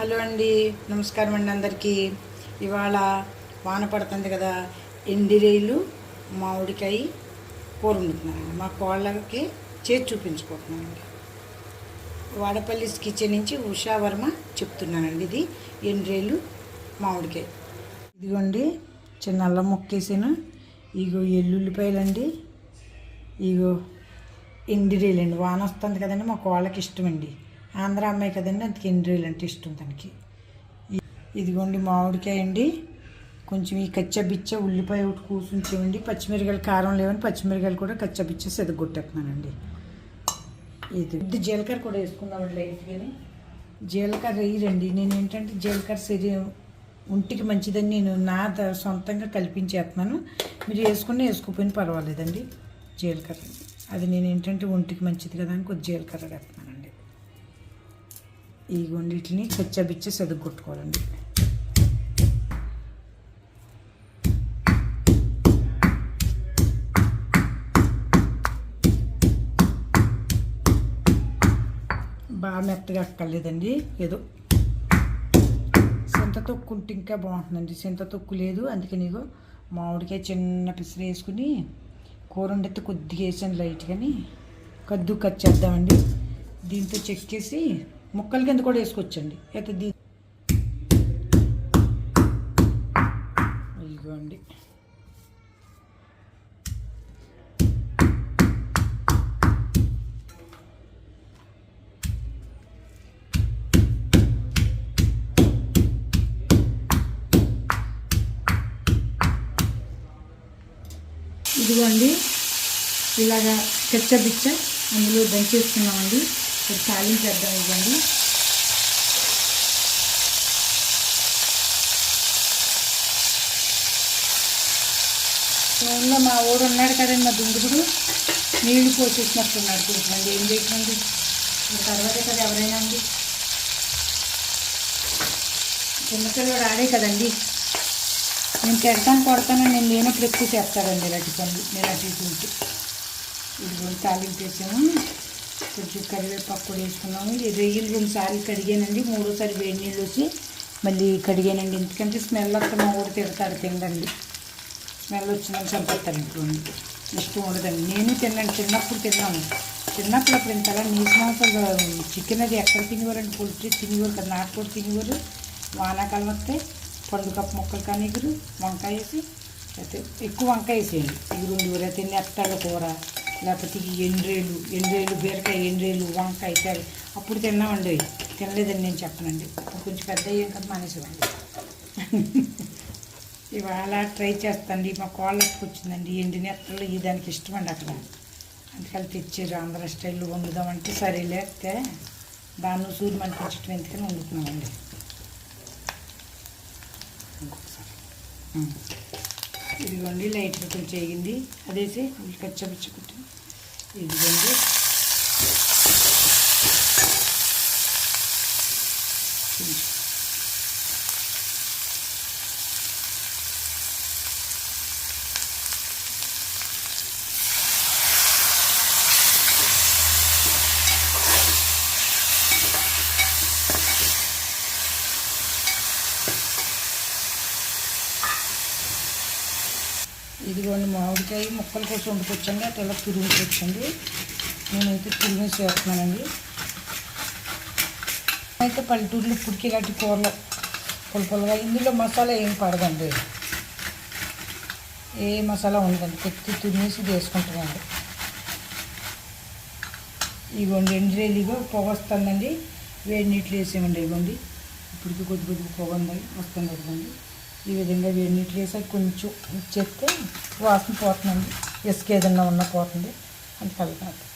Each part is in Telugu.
హలో అండి నమస్కారం అండి అందరికీ. ఇవాళ వాన పడుతుంది కదా ఎండిరేలు మామిడికాయ కూర వండుతున్నానండి. మా కోళ్ళకి చేతి చూపించుకుంటున్నానండి. వాడపల్లి కిచెన్ నుంచి ఉషా వర్మ చెప్తున్నానండి ఇది ఎండిరేలు మామిడికాయ. ఇదిగోండి చిన్న అల్లం మొక్కేసాను. ఇగో ఎల్లుల్లిపాయలండి. ఇగో ఎండిరేలండి వాన వస్తుంది కదండి మా కోళ్ళకి ఇష్టమండి. ఆంధ్ర అమ్మాయి కదండి అందుకే ఇండ్రీలు అంటే ఇష్టం తనకి. ఇదిగోండి మామిడికాయ అండి కొంచెం ఈ కచ్చబిచ్చ ఉల్లిపాయ ఒకటి కూర్చుంచేయండి పచ్చిమిరకాయలు కారం లేవని పచ్చిమిరకాయలు కూడా కచ్చబిచ్చ సెదగొట్టేస్తున్నానండి. ఇది ఇది జీలకర్ర కూడా వేసుకుందామండి లైట్గాని జీలకర్ర వేయరండి. నేను ఏంటంటే జీలకర్ర శరీరం ఒంటికి మంచిదని నేను నా ద- సొంతంగా కల్పించేస్తున్నాను. మీరు వేసుకుని వేసుకోపోయినా పర్వాలేదండి జీలకర్ర. అది నేను ఏంటంటే ఒంటికి మంచిది కదా అని కొద్ది జీలకర్ర వేస్తున్నానండి. ఈ గుండిటిని కచ్చబిచ్చ సదుగొట్టుకోవాలండి బాగా మెత్తగా అక్కర్లేదండి ఏదో. చింత తొక్కు ఉంటే ఇంకా బాగుంటుందండి చింత తొక్కు లేదు అందుకని ఇగో మామిడికాయ చిన్న పిసిరి వేసుకుని కూర వండితే కొద్దిగా వేసాను లైట్గాని. కద్దు కట్ చేద్దామండి. దీంతో చెక్కేసి ముక్కల కింద కూడా వేసుకోవచ్చండి. అయితే దీ ఇదిగోండి. ఇదిగోండి. ఇలాగా బిచ్చ అందులో దంచేసుకున్నామండి తాలించేద్దాం ఇవ్వండి. ఫోన్లో మా ఊరు ఉన్నాడు కదండి మా దుందుగుడు నీళ్ళు పోసేసినట్టున్నాడు చూడండి ఏం చేసినండి? తర్వాతే కదా ఎవరైనా అండి? చిన్నపిల్లడు ఆడే కదండి. నేను పెడతాను కొడతాను నేను లేనప్పుడు ఎక్కువ చేస్తాడండి ఇలాంటి పనులు నేను అటు ఇటు కూడా ఇదిగోండి తాలింపు వేసాము. కొంచెం కరివేపాకు కూడా వేసుకున్నాము. ఈ రొయ్యలు రెండు సార్లు కడిగానండి. మూడోసారి వేడి నీళ్ళు వచ్చి మళ్ళీ కడిగానండి. ఎందుకంటే స్మెల్ వస్తే మా ఊరు తిడతాడు తినండి స్మెల్ వచ్చిందని చంపేస్తాడు ఇప్పుడు ఇష్టం ఉండదండి. నేను తిన్నాను చిన్నప్పుడు తిన్నాను చిన్నప్పుడు అప్పుడు ఇంతలా నీసు మాంసాలు చికెన్ అది ఎక్కడ తినేవారండి? పొల్ట్రీ తినేవారు కదా. నాటుకోడి తినేవారు. వానాకాలం వస్తే పండుగప్పు ముక్కలు కానీ ఎగురు వంకాయ వేసి అయితే ఎక్కువ వంకాయ వేసేయండి. ఎగురుండి ఉండేవారు అయితే నెత్తళ్ళ కూర. లేకపోతే ఈ ఎండ్రేలు ఎండ్రేలు బీరకాయ ఎండ్రేలు వంకాయ కర్రీ అప్పుడు తిన్నామండి. తినలేదని నేను చెప్పనండి. కొంచెం పెద్ద అయ్యాం కదా ఇవాళ ట్రై చేస్తాండి మా కోళ్ళకి వచ్చిందండి. ఎండి నెత్తలు ఈ దానికి ఇష్టమండి అక్కడ. అందుకని తెచ్చారు ఆంధ్ర స్టైల్లో వండుదామంటే సరే లేకపోతే దాన్ని సూది మనిపించడం ఎందుకని వండుతున్నామండి. ఇదిగోండి లైట్గా కొంచెం వేగింది అదేసి కచ్చబిచ్చుకుంటే ఇదిగోండి కొంచెం. ఇదిగోండి మామిడికాయ ముక్కలు కోసం వండుకొచ్చండి అటు ఇలా తురుముకొచ్చండి నేనైతే తురిమేసి వేస్తున్నానండి అయితే పల్లెటూరులో ఇప్పటికి ఇలాంటి కూరలు పుల్ల ఇందులో మసాలా ఏం పడదండి. ఏ మసాలా ఉండదండి కొద్ది తురిమేసి వేసుకుంటున్నాను. ఇవ్వండి ఇగోండి ఎండ్రేలిగో పొగ వస్తుందండి. వేడి నీళ్ళు వేసేమండి ఇవ్వండి. ఇప్పటికి కొద్ది కొద్దిగా పొగ ఉంది వస్తుంది ఇదిగోండి ఈ విధంగా వేడి నీళ్ళు వేసి కొంచెం చెప్తే వాసన పోతుందండి. ఇసుక ఏదన్నా ఉన్న పోతుంది. అంత కలుగుతుంది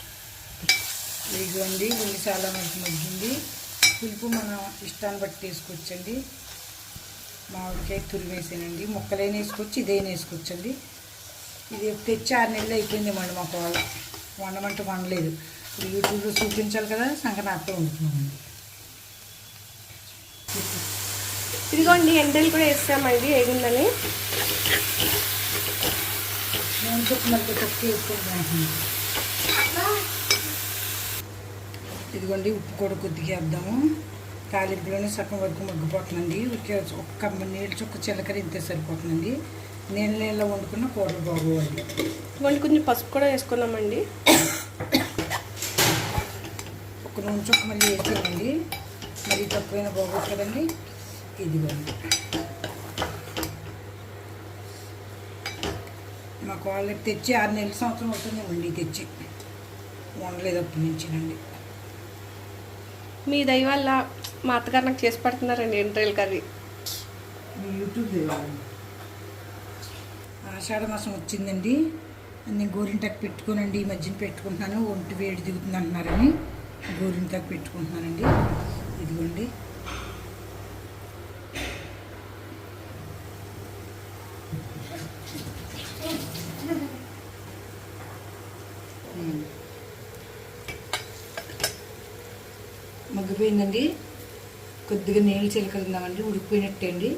ఇదిగోండి ఉల్లి చాలా మంచి మగ్గింది. పులుపు మనం ఇష్టాన్ని బట్టి వేసుకోవచ్చండి మామిడికాయ తురివేసానండి ముక్కలైన వేసుకోవచ్చు ఇదైనా వేసుకోవచ్చండి. ఇది తెచ్చి ఆరు నెలలు అయిపోయింది మండి మాకు వాళ్ళ వండమంటే వండలేదు. ఇప్పుడు యూట్యూబ్లో చూపించాలి కదా సంక్రాంతి వండుతున్నామండి. ఇదిగోండి ఎండలు కూడా ఏగుందని మళ్ళీ తక్కువ వేసుకుంటున్నాను ఇదిగోండి ఉప్పు కూడా కొద్దిగా వేద్దాము. తాలింపులోనే సగం వరకు మగ్గిపోతుందండి. ఒక్క నీళ్ళు చుక్క చిలకర ఇంతే సరిపోతుందండి. నీళ్ళ నీళ్ళ వండుకున్న కూరలు బాగోవాలి ఇదిగోండి కొంచెం పసుపు కూడా వేసుకున్నామండి. ఒక నూనె చుక్క మళ్ళీ వేసేయండి మరీ తక్కువైనా బాగోదు కదండి. ఇదిగోండి. మాకు వాళ్ళకి తెచ్చి ఆరు నెలల సంవత్సరం అవుతుందేమండి తెచ్చి. వండలేదు అప్పటి నుంచినండి మీ దయ వల్ల మా అత్తగారు నాకు చేసి పెడుతున్నారండి ఎండ్రాయిల్ కర్రీ. మీ యూట్యూబ్. ఆషాఢ మాసం వచ్చిందండి. నేను గోరింటాకు పెట్టుకోనండి ఈ మధ్యన పెట్టుకుంటున్నాను ఒంటి వేడి దిగుతుంది అంటున్నారని గోరింటాకు పెట్టుకుంటున్నానండి. ఇదిగోండి. ఉడికిపోయిందండి. కొద్దిగా నీళ్ళు చిలకలుందామండి ఉడికిపోయినట్టే అండి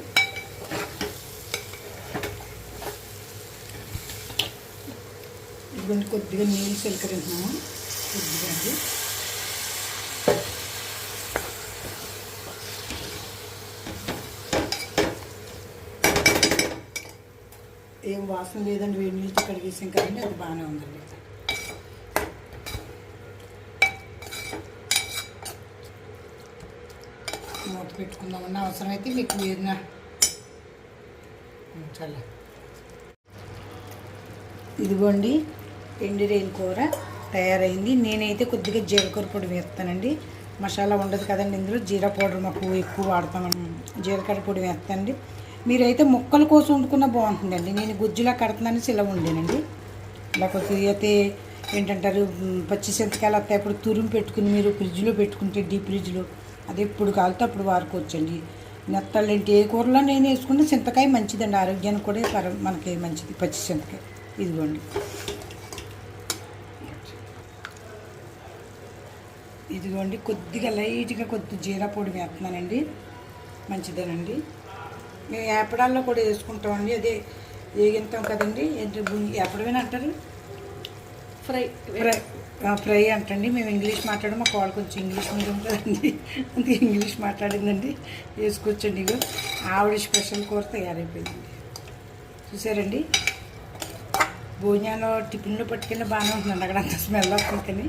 ఇదిగోండి కొద్దిగా నీళ్ళు చిలకరింటున్నాము కొద్దిగా అండి. ఏం వాసన లేదండి వేడి నీళ్ళతో కడిగేసాం కదండి అది బాగానే ఉందండి. పెట్టుకుందామన్న పెట్టుకుందామన్న అవసరమైతే మీకు ఏదైనా చాలా ఇదిగోండి ఎండి రేలు కూర తయారైంది. నేనైతే కొద్దిగా జీలకర్ర పొడి వేస్తానండి. మసాలా ఉండదు కదండి ఇందులో. జీరా పౌడర్ మాకు ఎక్కువ వాడతామండి జీలకర్ర పొడి వేస్తానండి. మీరైతే ముక్కల కోసం వండుకున్న బాగుంటుందండి. నేను గుజ్జులా కడుతున్నాను ఇలా ఉండేనండి లేకపోతే అయితే ఏంటంటారు పచ్చి చింతకాయలు వస్తాయి అప్పుడు తురుము పెట్టుకుని మీరు ఫ్రిడ్జ్లో పెట్టుకుంటే డీప్ ఫ్రిడ్జ్లో అది ఎప్పుడు కాలితే అప్పుడు వారుకోవచ్చండి నెత్తళ్ళు ఏంటి ఏ కూరలో నేను వేసుకుంటే చింతకాయ మంచిదండి. ఆరోగ్యానికి కూడా పర మనకి మంచిది. పచ్చి చింతకాయ. ఇదిగోండి. ఇదిగోండి. కొద్దిగా లైట్గా కొద్ది జీరా పొడి వేస్తున్నానండి. మంచిదేనండి. మేము ఏపడాల్లో కూడా వేసుకుంటామండి. అదే వేగింతాం కదండి. ఏంటి బుంగి ఏపడమేనా అంటారు ఫ్రై. ఫ్రై. ఫ్రై అంటండి. మేము ఇంగ్లీష్ మాట్లాడడం మా కాళ్ళు కొంచెం ఇంగ్లీష్ మీడియం కదండి. అందుకే ఇంగ్లీష్ మాట్లాడిందండి. వేసుకొచ్చండి ఇగో. ఆవిడ స్పెషల్ కూర తయారైపోయిందండి. చూసారండి? భోజనాలు టిఫిన్లో పట్టుకెళ్ళి బాగానే ఉంటుందండి అక్కడ అంత స్మెల్ వస్తుంది కానీ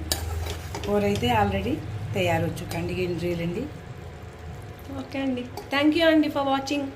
కూర అయితే ఆల్రెడీ తయారొచ్చు. కండి ఎండ్రీలండి. ఓకే అండి. థ్యాంక్ యూ అండి ఫర్ వాచింగ్.